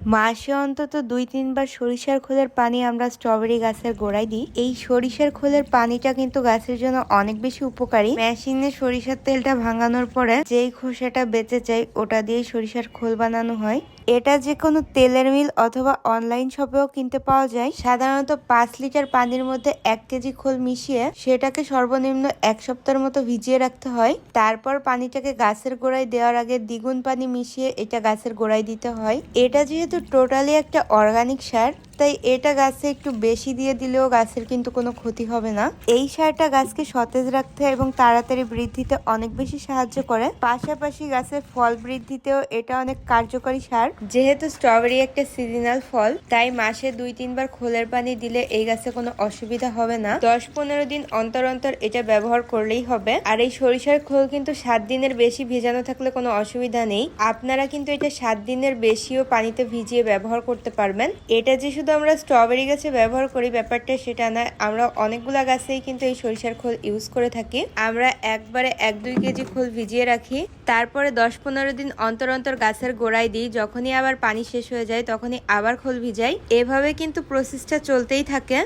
মাসে অন্তত দুই তিনবার সরিষার খোলের পানি আমরা স্ট্রবেরি গাছের গোড়ায় দিই। এই সরিষার খোলের পানিটা কিন্তু গাছের জন্য অনেক বেশি উপকারী। মেশিনে সরিষার তেলটা ভাঙানোর পরে যেই খোসাটা বেঁচে যায়, ওটা দিয়ে সরিষার খোল বানানো হয়। এটা যে কোনো তেলের মিল অথবা অনলাইন শপেও কিনতে পাওয়া যায়। সাধারণত পাঁচ লিটার পানির মধ্যে এক কেজি খোল মিশিয়ে সেটাকে সর্বনিম্ন এক সপ্তাহের মতো ভিজিয়ে রাখতে হয়। তারপর পানিটাকে গাছের গোড়ায় দেওয়ার আগে দ্বিগুণ পানি মিশিয়ে এটা গাছের গোড়ায় দিতে হয়। এটা যেহেতু টোটালি একটা অর্গানিক সার তাই এটা গাছে একটু বেশি দিয়ে দিলেও গাছের কিন্তু কোনো ক্ষতি হবে না। এই সারটা গাছকে সতেজ রাখতে এবং তাড়াতাড়ি বৃদ্ধিতে অনেক বেশি সাহায্য করে। পাশাপাশি গাছের ফল বৃদ্ধিতেও এটা অনেক কার্যকরী সার। যেহেতু স্ট্রবেরি একটা সিজনাল ফল, তাই মাসে দুই তিনবার খোলের পানি দিলে এই গাছে কোনো অসুবিধা হবে না। দশ পনেরো দিন অন্তর অন্তর এটা ব্যবহার করলেই হবে। আর এই সরিষার খোল কিন্তু সাত দিনের বেশি ভেজানো থাকলে কোনো অসুবিধা নেই। আপনারা কিন্তু এটা সাত দিনের বেশিও পানিতে ভিজিয়ে ব্যবহার করতে পারবেন। এটা যে শুধু আমরা স্ট্রবেরি গাছে ব্যবহার করি, ব্যাপারটা সেটা না। আমরা অনেকগুলা গাছেই কিন্তু এই সরিষার খোল ইউজ করে থাকি। আমরা একবারে এক দুই কেজি খোল ভিজিয়ে রাখি। তারপরে দশ পনেরো দিন অন্তর অন্তর গাছের গোড়ায় দিই। যখনই আবার পানি শেষ হয়ে যায়, তখনই আবার খোল ভিজাই। এভাবে কিন্তু প্রসেসটা চলতেই থাকে।